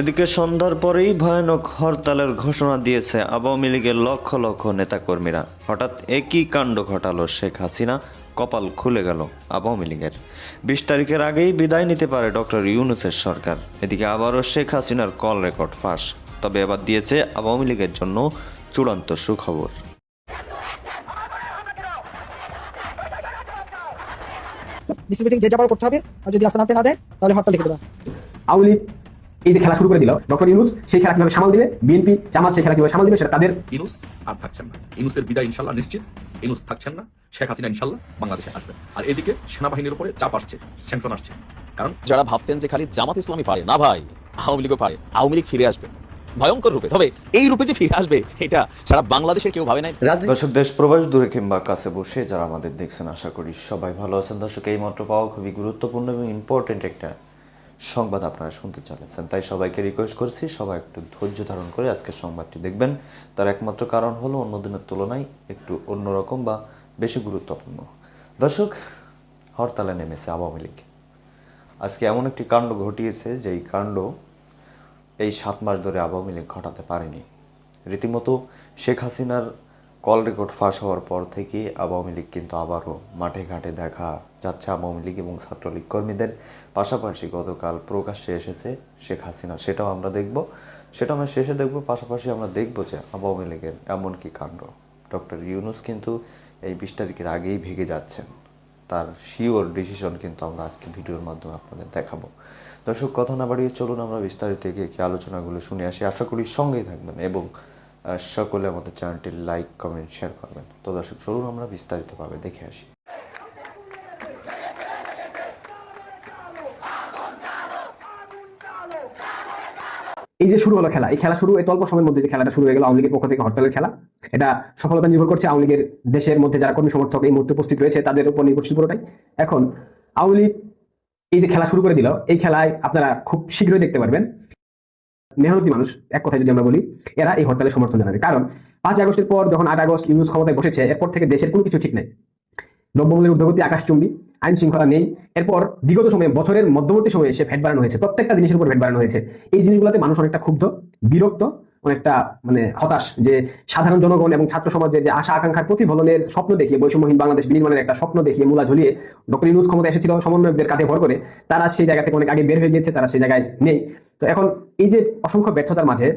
এদিকে সন্ধ্যার পরেই ভয়ানক হরতালের ঘোষণা দিয়েছে আওয়ামী লীগের লক্ষ লক্ষ নেতাকর্মীরা। হঠাৎ একই কাণ্ড ঘটালো শেখ হাসিনা কপাল খুলে গেল আওয়ামী লীগের। বিশ তারিখের আগেই বিদায় নিতে পারে ডক্টর ইউনুসের সরকার। এদিকে আবারও শেখ হাসিনার কল রেকর্ড ফাঁস তবে এবার দিয়েছে আওয়ামী লীগের জন্য চূড়ান্ত সুখবর। ডিসি মিটিং যে যা পারো করতে হবে আর যদি রাস্তা নামতে না দেয় তাহলে হরতাল লিখে দেবা। আওয়ামী লীগ এই যে খেলা শুরু করে দিল ডক্টর ইউনুস সেই খেলা কীভাবে সামাল দিবে? বিএনপি জামাত সেই খেলা কীভাবে সামাল দিবে সেটা তাদের ইনুস আর থাকছেন না। ইনুসের বিদায় ইনশাল্লাহ নিশ্চিত। ইনুস থাকছেন না শেখ হাসিনা ইনশাল্লাহ বাংলাদেশে আসবেন আর এদিকে সেনাবাহিনীর উপরে চাপ আসছে স্যাংশন আসছে। কারণ যারা ভাবতেন যে খালি জামাত ইসলামী পারে না ভাই আওয়ামী লীগও পারে আওয়ামী লীগ ফিরে আসবে। ভয়ঙ্কর রূপে। তবে এই রূপে যে ফিরে আসবে এটা সারা বাংলাদেশের কেউ ভাবে নাই। দর্শক দেশ প্রবাস দূরে কিংবা কাছে বসে যারা আমাদের দেখছেন আশা করি সবাই ভালো আছেন। দর্শক এই মাত্র পাওয়া খুবই গুরুত্বপূর্ণ এবং ইম্পর্টেন্ট একটা সংবাদ আপনারা শুনতে চলেছেন। তাই সবাইকে রিকোয়েস্ট করছি, সবাই একটু ধৈর্য ধারণ করে আজকের সংবাদটি দেখবেন। তার একমাত্র কারণ হলো অন্য দিনের তুলনায় একটু অন্যরকম বা বেশি গুরুত্বপূর্ণ। দর্শক, হরতালে নেমেছে আওয়ামী লীগ। আজকে এমন একটি কাণ্ড ঘটিয়েছে, যেই কাণ্ড এই সাত মাস ধরে আওয়ামী লীগ ঘটাতে পারেনি। রীতিমতো শেখ হাসিনার কল রেকর্ড ফাঁস হওয়ার পর থেকে আওয়ামী লীগ কিন্তু আবারও মাঠে ঘাটে দেখা যাচ্ছে। আওয়ামী লীগ এবং ছাত্রলীগ কর্মীদের পাশাপাশি গতকাল প্রকাশ্যে এসেছে শেখ হাসিনা। সেটাও আমরা দেখব। সেটা আমরা শেষে দেখব। পাশাপাশি আমরা দেখব যে আওয়ামী লীগের এমন কি কাণ্ড। ডক্টর ইউনুস কিন্তু এই বিশ তারিখের আগেই ভেগে যাচ্ছেন। তার শিওর ডিসিশন কিন্তু আমরা আজকে ভিডিওর মাধ্যমে আপনাদের দেখাবো। দর্শক, কথা না বাড়িয়ে চলুন আমরা বিস্তারিত এগিয়ে আলোচনাগুলো শুনে আসি। আশা করি সঙ্গেই থাকবেন এবং সকলে আমাদের চ্যানেলটি লাইক, কমেন্ট, শেয়ার করবেন। তো দর্শক, চলুন আমরা বিস্তারিতভাবে দেখে আসি। এই যে শুরু হলো খেলা, এই খেলা শুরু, এই অল্প সময়ের মধ্যে যে খেলাটা শুরু হয়ে গেল, আওয়ামী লীগের পক্ষ থেকে হরতালের খেলা। এটা সফলতা নির্ভর করছে আওয়ামী লীগের দেশের মধ্যে যারা কর্মী সমর্থক এই মুহূর্তে উপস্থিত রয়েছে, তাদের উপর নির্ভরশীল পুরোটাই। এখন, আওয়ামী লীগ এই যে খেলা শুরু করে দিল, এই খেলায় আপনারা খুব শীঘ্রই দেখতে পারবেন। মেহনতি মানুষ, এক কথায় যদি আমরা বলি, এরা এই হরতালের সমর্থন জানাবে। কারণ পাঁচ আগস্টের পর যখন আট আগস্ট ইউনুস ক্ষমতায় বসেছে, এরপর থেকে দেশের কোনো কিছু ঠিক নেই। দ্রব্যমূল্যের ঊর্ধ্বগতি, আকাশচুম্বী, আইন শৃঙ্খলা নেই। এরপর বিগত সময়ে, বছরের মধ্যবর্তী সময়ে সে ভ্যাট বাড়ানো হয়েছে। প্রত্যেকটা জিনিসের উপর ভ্যাট বাড়ানো হয়েছে। এই জিনিসগুলোতে মানুষ অনেকটা ক্ষুব্ধ, বিরক্ত অনেকটা মানে হতাশ যে সাধারণ জনগণ এবং ছাত্র সমাজের যে আশা আকাঙ্ক্ষার প্রতিফলনের স্বপ্ন দেখিয়ে বৈষম্যহীন বাংলাদেশ বিনির্মাণের একটা স্বপ্ন দেখিয়ে মূলা ঝুলিয়ে ডক্টর ইউনুস ক্ষমতা এসেছিল, সমন্বয়কদের কাঁধে ভর করে, তারা সেই জায়গা থেকে অনেক আগে বের হয়ে গিয়েছে, তারা সেই জায়গায় নেই। তো এখন এই যে অসংখ্য ব্যর্থতার মাঝে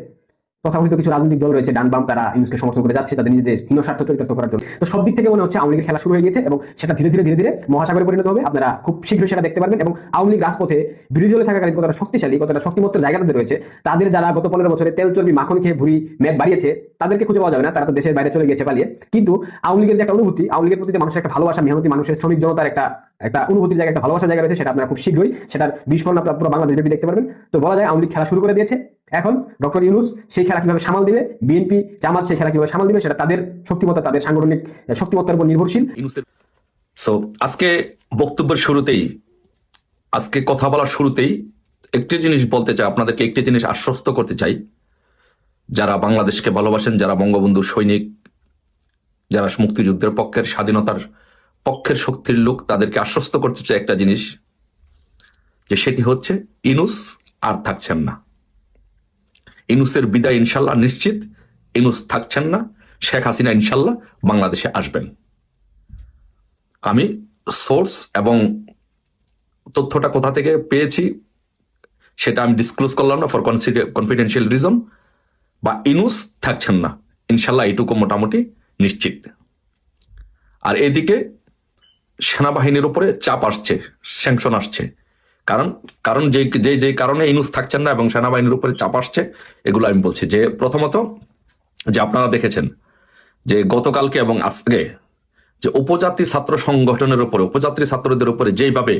তথাকথিত কিছু রাজনৈতিক দল রয়েছে, ডান বাম তারা ইউনুসকে সমর্থন করে যাচ্ছে, তাদের নিজেদের হীন স্বার্থ চরিতার্থ করার জন্য। তো সব দিক থেকে মনে হচ্ছে আওয়ামী খেলা শুরু হয়ে গেছে এবং সেটা ধীরে ধীরে ধীরে ধীরে মহাসাগরে পরিণত হবে। আপনারা খুব শীঘ্রই সেটা দেখতে পারবেন এবং আওয়ামী লীগ রাজপথে বিরোধী দলে থাকাকালীন কতটা শক্তিশালী, কতটা শক্তিমত্তের জায়গা তাদের রয়েছে, তাদের যারা গত পনেরো বছরে তেল চর্বি, মাখন খেয়ে ভুড়ি মেদ বাড়িয়েছে, তাদেরকে খুঁজে পাওয়া যাবে না, তারা তো দেশের বাইরে চলে গেছে পালিয়ে। কিন্তু আওয়ামী লীগের যে একটা অনুভূতি, আওয়ামী লীগের প্রতি মানুষের একটা ভালোবাসা, মেহনতি মানুষের, শ্রমিক জনতার একটা একটা অনুভূতির জায়গা একটা ভালোবাসার জায়গা রয়েছে, সেটা আপনারা খুব শীঘ্রই, সেটার বিস্ফোরণ আপনারা পুরো বাংলাদেশ দেখতে পারবেন। তো বলা যায় আওয়ামী লীগ খেলা শুরু করে দিয়েছে। এখন ডক্টর ইউনুস সেই খেলা কীভাবে সামাল দিবে? বিএনপি, জামাত সেই খেলা কীভাবে সামাল দিবে? সেটা তাদের শক্তিমত্তা, তাদের সাংগঠনিক শক্তিমত্তার উপর নির্ভরশীল। সো আজকে বক্তব্যের শুরুতেই, আজকে কথা বলার শুরুতেই একটি জিনিস বলতে চাই, আপনাদেরকে একটি জিনিস আশ্বস্ত করতে চাই। যারা বাংলাদেশকে ভালোবাসেন, যারা বঙ্গবন্ধু সৈনিক, যারা মুক্তিযুদ্ধের পক্ষের স্বাধীনতার পক্ষের শক্তির লোক, তাদেরকে আশ্বস্ত করতে চাই একটা জিনিস, যে সেটি হচ্ছে ইনুস আর থাকছেন না। ইনুসের বিদায় ইনশাল্লাহ নিশ্চিত। ইনুস থাকছেন না। শেখ হাসিনা ইনশাল্লাহ বাংলাদেশে আসবেন। আমি সোর্স এবং তথ্যটা কোথা থেকে পেয়েছি সেটা আমি ডিসক্লোজ করলাম না ফর কনফিডেন্সিয়াল রিজন বা ইনুস থাকছেন না। ইনশাল্লাহ এটুকু মোটামুটি নিশ্চিত। আর এদিকে সেনাবাহিনীর উপরে চাপ আসছে স্যাংশন আসছে। কারণ কারণ যে যে যে কারণে ইনুস থাকছেন না এবং সেনাবাহিনীর উপরে চাপ আসছে, এগুলো আমি বলছি। যে প্রথমত, যে আপনারা দেখেছেন যে গতকালকে এবং আজকে যে উপজাতি ছাত্র সংগঠনের উপরে, উপজাতি ছাত্রদের উপরে যেভাবে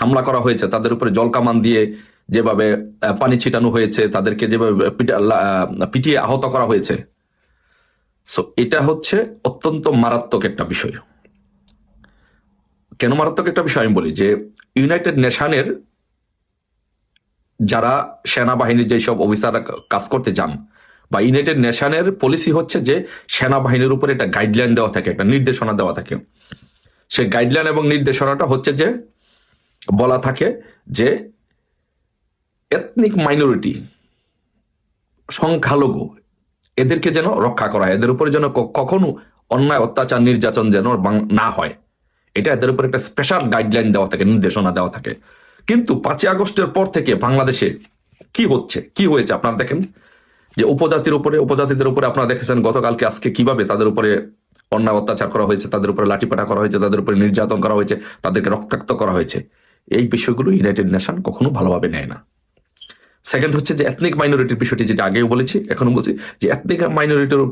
হামলা করা হয়েছে, তাদের উপরে জলকামান দিয়ে যেভাবে পানি ছিটানো হয়েছে, তাদেরকে যেভাবে পিটিয়ে আহত করা হয়েছে, সো এটা হচ্ছে অত্যন্ত মারাত্মক একটা বিষয়। কেন মারাত্মক একটা বিষয় আমি বলি? যে ইউনাইটেড নেশনের যারা সেনাবাহিনীর যেসব অফিসাররা কাজ করতে যান, বা ইউনাইটেড নেশনের পলিসি হচ্ছে যে সেনাবাহিনীর উপরে একটা গাইডলাইন দেওয়া থাকে, একটা নির্দেশনা দেওয়া থাকে। সেই গাইডলাইন এবং নির্দেশনাটা হচ্ছে যে, বলা থাকে যে এথনিক মাইনরিটি সংখ্যালঘু, এদেরকে যেন রক্ষা করা হয়, এদের উপরে যেন কখনো অন্যায়, অত্যাচার, নির্যাতন যেন না হয়। এটা এদের উপর একটা স্পেশাল গাইডলাইন দেওয়া থাকে, নির্দেশনা দেওয়া থাকে। কিন্তু পাঁচই আগস্টের পর থেকে বাংলাদেশে কি হচ্ছে, কি হয়েছে আপনারা দেখেন? যে উপজাতির উপরে, উপজাতিদের উপরে আপনারা দেখেছেন গতকালকে, আজকে কীভাবে তাদের উপরে অন্যায় অত্যাচার করা হয়েছে, তাদের উপরে লাঠিপাটা করা হয়েছে, তাদের উপরে নির্যাতন করা হয়েছে, তাদেরকে রক্তাক্ত করা হয়েছে। এই বিষয়গুলো ইউনাইটেড নেশন কখনো ভালোভাবে নেয় না। সেকেন্ড হচ্ছে যে এথনিক মাইনরিটির বিষয়টি যেটা আগেও বলেছি এখনও বলছি, যে এথনিক মাইনরিটির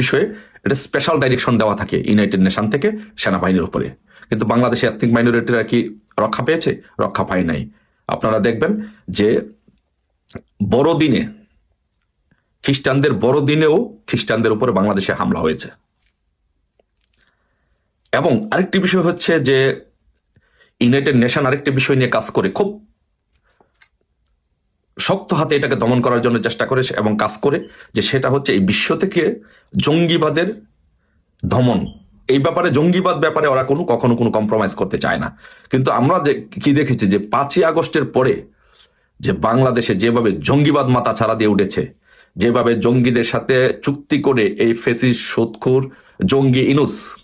বিষয়ে এটা স্পেশাল ডাইরেকশন দেওয়া থাকে ইউনাইটেড নেশন থেকে সেনাবাহিনীর উপরে। কিন্তু বাংলাদেশে এথনিক মাইনরিটিরা কি রক্ষা পেয়েছে? রক্ষা পায় নাই। আপনারা দেখবেন যে বড়দিনে, খ্রিস্টানদের বড়দিনেও খ্রিস্টানদের উপরে বাংলাদেশে হামলা হয়েছে। এবং আরেকটি বিষয় হচ্ছে যে ইউনাইটেড নেশন আরেকটি বিষয় নিয়ে কাজ করে, খুব শক্ত হাতে এটাকে দমন করার জন্য চেষ্টা করে এবং কাজ করে, যে সেটা হচ্ছে এই বিশ্ব থেকে জঙ্গিবাদের দমন এই ব্যাপারে জঙ্গিবাদ ব্যাপারে ওরা কোনো কখনো কোনো কম্প্রোমাইজ করতে চায় না। কিন্তু আমরা যে কি দেখেছি যে পাঁচই আগস্টের পরে যে বাংলাদেশে যেভাবে জঙ্গিবাদ মাথা ছাড়া দিয়ে উঠেছে, যেভাবে জঙ্গিদের সাথে চুক্তি করে এই ফেসিস সুৎখুর জঙ্গি, ইনুস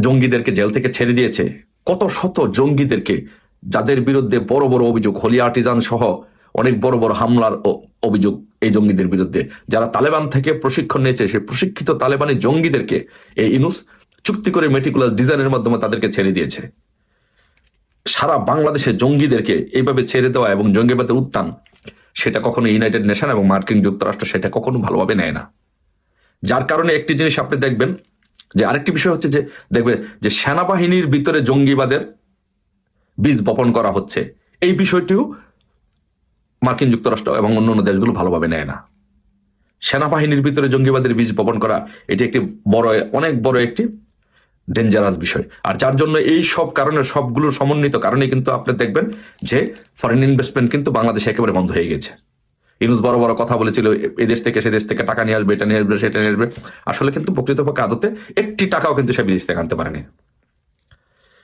জঙ্গিদেরকে জেল থেকে ছেড়ে দিয়েছে। কত শত জঙ্গিদেরকে যাদের বিরুদ্ধে বড় বড় অভিযোগ, হোলি আর্টিজান সহ অনেক বড় বড় হামলার অ- অভিযোগ এই জঙ্গিদের বিরুদ্ধে। যারা তালেবান থেকে প্রশিক্ষণ নিয়েছে, সেই প্রশিক্ষিত তালেবানি জঙ্গিদেরকে এই ইনুস চুক্তি করে মেটিকুলাস ডিজাইনের মাধ্যমে তাদেরকে ছেড়ে দিয়েছে। সারা বাংলাদেশে জঙ্গিদেরকে এইভাবে ছেড়ে দেওয়া এবং জঙ্গিবাদের উত্থান, সেটা কখনো ইউনাইটেড নেশন এবং মার্কিন যুক্তরাষ্ট্র সেটা কখনো ভালোভাবে নেয় না। যার কারণে একটি জিনিস আপনি দেখবেন, যে আরেকটি বিষয় হচ্ছে যে, দেখবে, যে সেনাবাহিনীর ভিতরে জঙ্গিবাদের বীজ বপন করা হচ্ছে। এই বিষয়টিও মার্কিন যুক্তরাষ্ট্র এবং অন্যান্য দেশগুলো ভালোভাবে নেয় না। সেনাবাহিনীর ভিতরে জঙ্গিবাদের বীজ বপন করা, এটি একটি বড়, অনেক বড় একটি ডেঞ্জারাস বিষয়। আর যার জন্য এই সব কারণে সবগুলো সমন্বিত কারণে কিন্তু আপনি দেখবেন যে ফরেন ইনভেস্টমেন্ট কিন্তু বাংলাদেশে একেবারে বন্ধ হয়ে গেছে। ইউনুস বড় বড় কথা বলেছিল এই দেশ থেকে সে দেশ থেকে টাকা নিয়ে আসবে, এটা নিয়ে আসবে, সেটা নিয়ে আসবে। আসলে কিন্তু প্রকৃতপক্ষে আদতে একটি টাকাও কিন্তু সে বিদেশ থেকে আনতে পারেনি।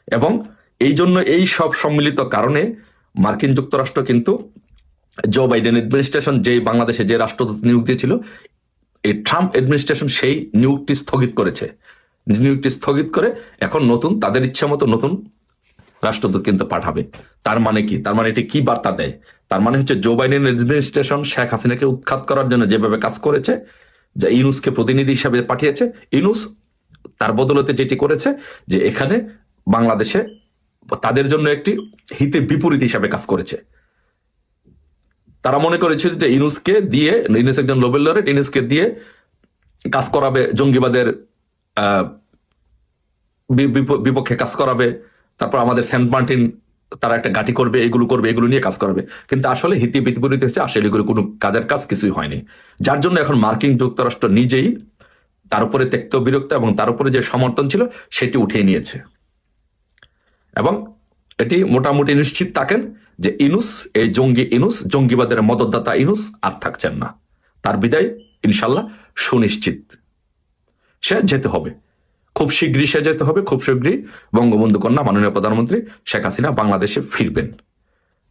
এবং এই জন্য এই সব সম্মিলিত কারণে মার্কিন যুক্তরাষ্ট্র কিন্তু জো বাইডেন অ্যাডমিনিস্ট্রেশন যে বাংলাদেশে যে রাষ্ট্রদূত নিয়োগ দিয়েছিল, এই ট্রাম্প অ্যাডমিনিস্ট্রেশন সেই নিয়োগটি স্থগিত করেছে। নিয়োগটি স্থগিত করে এখন নতুন, তাদের ইচ্ছা মতো নতুন রাষ্ট্রদূত কিন্তু পাঠাবে। তার মানে কি? তার মানে এটি কি বার্তা দেয়? তার মানে হচ্ছে জো বাইডেন অ্যাডমিনিস্ট্রেশন শেখ হাসিনাকে উৎখাত করার জন্য যেভাবে কাজ করেছে, যা ইউনুসকে প্রতিনিধি হিসাবে পাঠিয়েছে, ইউনুস তার বদলতে যেটি করেছে, যে এখানে বাংলাদেশে তাদের জন্য একটি হিতে বিপরীত হিসাবে কাজ করেছে। তারা মনে করেছিল যে ইনুসকে দিয়ে, ইনুস একজন নোবেল লরেট ইনুসকে দিয়ে কাজ করাবে, জঙ্গিবাদের বিপক্ষে কাজ করাবে, তারপর আমাদের সেন্ট মার্টিন তারা একটা গাটি করবে, এগুলো করবে, এগুলো নিয়ে কাজ করবে। কিন্তু আসলে হিতি বিপরীত হচ্ছে আসলে এগুলো কোনো কাজের কাজ কিছুই হয়নি। যার জন্য এখন মার্কিন যুক্তরাষ্ট্র নিজেই তার উপরে ত্যক্ত বিরক্ত এবং তার উপরে যে সমর্থন ছিল, সেটি উঠিয়ে নিয়েছে। এবং এটি মোটামুটি নিশ্চিত থাকেন যে ইনুস, এই জঙ্গি ইনুস, জঙ্গিবাদের মদতদাতা ইনুস আর থাকছেন না। তার বিদায়, ইনশাল্লাহ সুনিশ্চিত। সে যেতে হবে। খুব শীঘ্রই সে যেতে হবে, খুব শীঘ্রই বঙ্গবন্ধু কন্যা, মাননীয় প্রধানমন্ত্রী শেখ হাসিনা বাংলাদেশে ফিরবেন।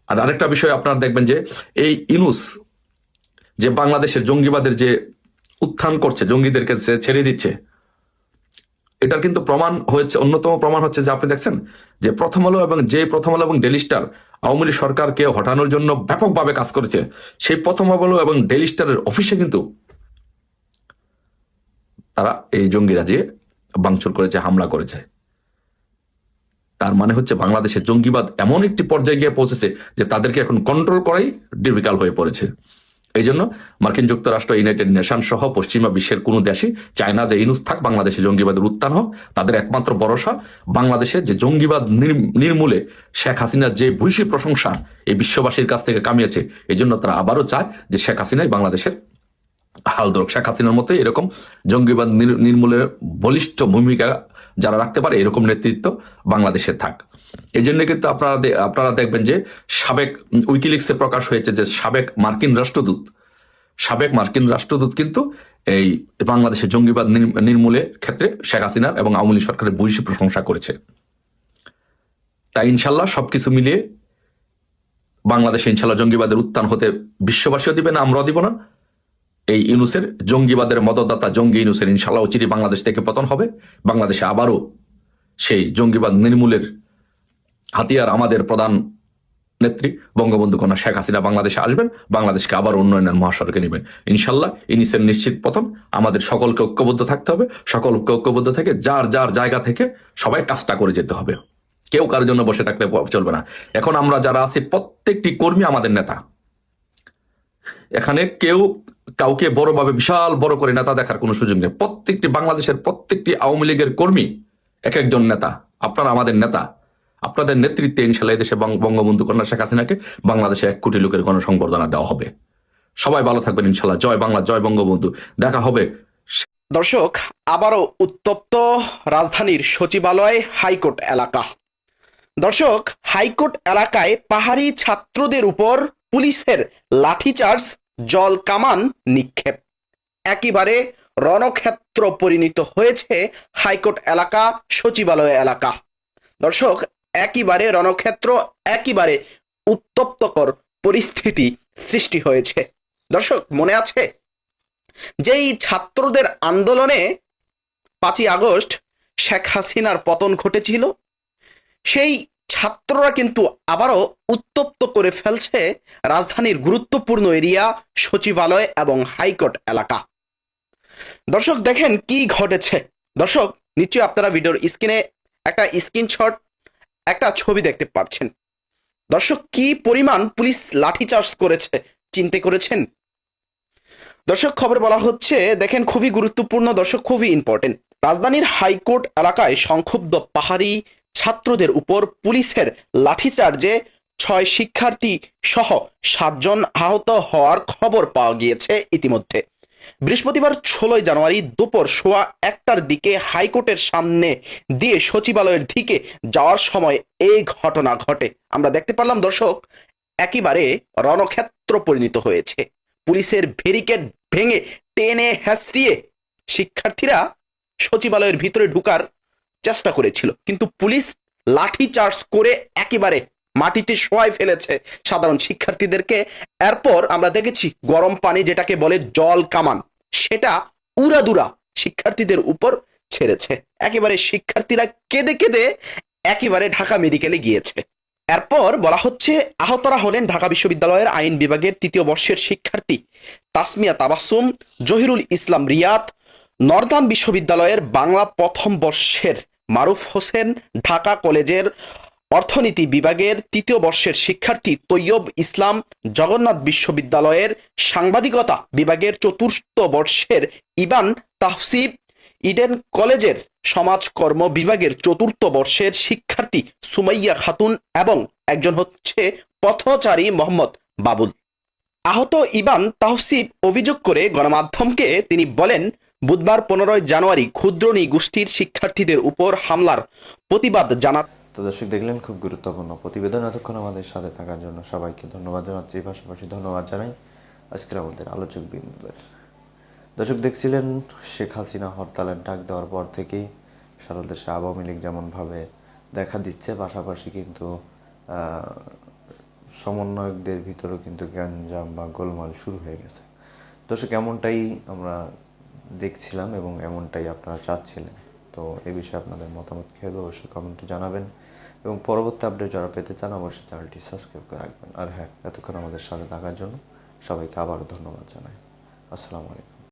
আর আরেকটা বিষয় আপনারা দেখবেন যে এই ইনুস যে বাংলাদেশের জঙ্গিবাদের যে উত্থান করছে, জঙ্গিদেরকে সে ছেড়ে দিচ্ছে এটার কিন্তু প্রমাণ হয়েছে, অন্যতম প্রমাণ হচ্ছে যে আপনি দেখছেন যে প্রথম আলো এবং যে প্রথম আলো এবং ডেলি স্টার আওয়ামী লীগ সরকারকে হটানোর জন্য ব্যাপকভাবে কাজ করেছে, সেই প্রথম আলো এবং ডেলি স্টারের অফিসে কিন্তু তারা এই জঙ্গিরা যে বাংচুর করেছে, হামলা করেছে। তার মানে হচ্ছে বাংলাদেশের জঙ্গিবাদ এমন একটি পর্যায়ে গিয়ে পৌঁছেছে যে তাদেরকে এখন কন্ট্রোল করাই ডিফিকাল্ট হয়ে পড়েছে। এই জন্য মার্কিন যুক্তরাষ্ট্র, ইউনাইটেড নেশন সহ পশ্চিমা বিশ্বের কোনো দেশই চায় না যে ইনুস থাক, বাংলাদেশে জঙ্গিবাদের উত্থান হোক। তাদের একমাত্র ভরসা বাংলাদেশে যে জঙ্গিবাদ নির- নির্মূলে শেখ হাসিনার যে ভূষী প্রশংসা এই বিশ্ববাসীর কাছ থেকে কামিয়েছে এই জন্য তারা আবারও চায় যে শেখ হাসিনাই বাংলাদেশের হাল শেখ হাসিনার মতোই এরকম জঙ্গিবাদ নির- নির্মূলের বলিষ্ঠ ভূমিকা যারা রাখতে পারে এরকম নেতৃত্ব বাংলাদেশে থাক। এই জন্য কিন্তু আপনারা আপনারা দেখবেন যে সাবেক উইকিলিক্সে প্রকাশ হয়েছে যে সাবেক মার্কিন রাষ্ট্রদূত, সাবেক মার্কিন রাষ্ট্রদূত কিন্তু এই বাংলাদেশের জঙ্গিবাদ নির- নির্মূলের ক্ষেত্রে শেখ হাসিনার এবং আওয়ামী লীগ সরকারের ভূয়সী প্রশংসা করেছে। তাই ইনশাল্লাহ সবকিছু মিলিয়ে বাংলাদেশে ইনশাল্লাহ জঙ্গিবাদের উত্থান হতে বিশ্ববাসীও দিবে না, আমরাও দিব না। এই ইউনুসের জঙ্গিবাদের মদতদাতা জঙ্গি ইউনুসের ইনশাল্লাহ চিরি বাংলাদেশ থেকে পতন হবে। বাংলাদেশে আবারও সেই জঙ্গিবাদ নির্মূলের হাতিয়ার আমাদের প্রধান নেত্রী বঙ্গবন্ধু কন্যা শেখ হাসিনা বাংলাদেশে আসবেন। বাংলাদেশকে আবার উন্নয়নের মহাসড়কে নেবেন। ইনশাল্লাহ ইনিসের নিশ্চিত পতন আমাদের সকলকে ঐক্যবদ্ধ থাকতে হবে। সকলকে ঐক্যবদ্ধ থেকে যার যার জায়গা থেকে সবাই কাজটা করে যেতে হবে। কেউ কারোর জন্য বসে থাকলে চলবে না। এখন আমরা যারা আছি, প্রত্যেকটি কর্মী আমাদের নেতা। এখানে কেউ কাউকে বড়ভাবে, বিশাল বড় করে নেতা দেখার কোনো সুযোগ নেই। প্রত্যেকটি বাংলাদেশের প্রত্যেকটি আওয়ামী লীগের কর্মী এক একজন নেতা। আপনারা আমাদের নেতা। আপনাদের নেতৃত্বে ইনশাল্লাহ দেশে বঙ্গবন্ধু কন্যা শেখ হাসিনাকে বাংলাদেশে এক কোটি লোকের গণসংবর্ধনা দেওয়া হবে। সবাই ভালো থাকবেন ইনশাল্লাহ। জয় বাংলা, জয় বঙ্গবন্ধু। দেখা হবে দর্শক, আবারও উত্তপ্ত রাজধানীর সচিবালয় হাইকোর্ট এলাকা। দর্শক, হাইকোর্ট এলাকায় পাহাড়ি ছাত্রদের উপর পুলিশের লাঠিচার্জ জল কামান নিক্ষেপ। একেবারে রণক্ষেত্র পরিণত হয়েছে হাইকোর্ট এলাকা, সচিবালয় এলাকা। দর্শক, একেবারে রণক্ষেত্র, একেবারে উত্তপ্তকর পরিস্থিতি সৃষ্টি হয়েছে। দর্শক, মনে আছে? যেই ছাত্রদের আন্দোলনে পাঁচই আগস্ট শেখ হাসিনার পতন ঘটেছিল, সেই ছাত্ররা কিন্তু আবারও উত্তপ্ত করে ফেলছে রাজধানীর গুরুত্বপূর্ণ এরিয়া, সচিবালয় এবং হাইকোর্ট এলাকা। দর্শক, দেখেন কি ঘটেছে। দর্শক, নিশ্চয়ই আপনারা ভিডিওর স্ক্রিনে একটা স্ক্রিনশট, একটা ছবি দেখতে পাচ্ছেন দর্শক, কি পরিমাণ পুলিশ লাঠিচার্জ করেছে, চিন্তা করেছেন? দর্শক, খবর বলা হচ্ছে, দেখেন খুবই গুরুত্বপূর্ণ, দর্শক, খুবই ইম্পর্টেন্ট রাজধানীর হাইকোর্ট এলাকায় সংক্ষুব্ধ পাহাড়ি ছাত্রদের উপর পুলিশের লাঠিচার্জে ছয় শিক্ষার্থী সহ সাতজন আহত হওয়ার খবর পাওয়া গিয়েছে ইতিমধ্যে। বৃহস্পতিবার ষোলোই জানুয়ারি দুপুর সোয়া একটার দিকে হাইকোর্টের সামনে দিয়ে সচিবালয়ের দিকে যাওয়ার সময় এই ঘটনা ঘটে। আমরা দেখতে পারলাম দর্শক, একেবারে রণক্ষেত্র পরিণত হয়েছে। পুলিশের ব্যারিকেড ভেঙে টেনে হ্যাসড়িয়ে শিক্ষার্থীরা সচিবালয়ের ভিতরে ঢুকার চেষ্টা করেছিল। কিন্তু পুলিশ লাঠি চার্জ করে একেবারে মাটিতে শোয়াই ফেলেছে সাধারণ শিক্ষার্থীদেরকে। এরপর আমরা দেখেছি গরম পানি যেটাকে বলে জল কামান, সেটা উড়াদুরা শিক্ষার্থীদের উপর ছেড়েছে। একেবারে শিক্ষার্থীরা কেঁদে কেঁদে একেবারে ঢাকা মেডিকেলে গিয়েছে। এরপর বলা হচ্ছে আহতরা হলেন ঢাকা বিশ্ববিদ্যালয়ের আইন বিভাগের তৃতীয় বর্ষের শিক্ষার্থী তাসমিয়া তাবাসুম, জহিরুল ইসলাম রিয়াদ নর্দার্ন বিশ্ববিদ্যালয়ের বাংলা প্রথম বর্ষের মারুফ হোসেন ঢাকা কলেজের অর্থনীতি বিভাগের তৃতীয় বর্ষের শিক্ষার্থী তৈয়ব ইসলাম জগন্নাথ বিশ্ববিদ্যালয়ের সাংবাদিকতা বিভাগের চতুর্থ বর্ষের ইবান তাহসিব ইডেন কলেজের সমাজকর্ম বিভাগের চতুর্থ বর্ষের শিক্ষার্থী সুমাইয়া খাতুন এবং একজন হচ্ছে পথচারী মোহাম্মদ বাবুল। আহত ইবান তাহসিব অভিযোগ করে গণমাধ্যমকে তিনি বলেন বুধবার পনেরোই জানুয়ারি ক্ষুদ্রণী গোষ্ঠীর শিক্ষার্থীদের উপর হামলার প্রতিবাদ জানা তো দর্শক, দেখলেন খুব গুরুত্বপূর্ণ প্রতিবেদন। এতক্ষণ আমাদের সাথে থাকার জন্য সবাইকে ধন্যবাদ জানাচ্ছি। পাশাপাশি ধন্যবাদ জানাই আজকের আমাদের আলোচক বিন্দুদের। দর্শক, দেখছিলেন শেখ হাসিনা হরতালের ডাক দেওয়ার পর থেকেই সারা দেশে আওয়ামী লীগ যেমনভাবে দেখা দিচ্ছে, পাশাপাশি কিন্তু সমন্বয়কদের ভিতরেও কিন্তু গ্যাঞ্জাম বা গোলমাল শুরু হয়ে গেছে। দর্শক, এমনটাই আমরা দেখছিলাম এবং এমনটাই আপনারা চাচ্ছিলেন। তো এ বিষয়ে আপনাদের মতামত কী হবে অবশ্যই কমেন্টে জানাবেন। এবং পরবর্তী আপডেট যারা পেতে চান, অবশ্যই চ্যানেলটি সাবস্ক্রাইব করে রাখবেন। আর হ্যাঁ এতক্ষণ আমাদের সাথে থাকার জন্য সবাইকে আবারও ধন্যবাদ জানাই। আসসালামু আলাইকুম।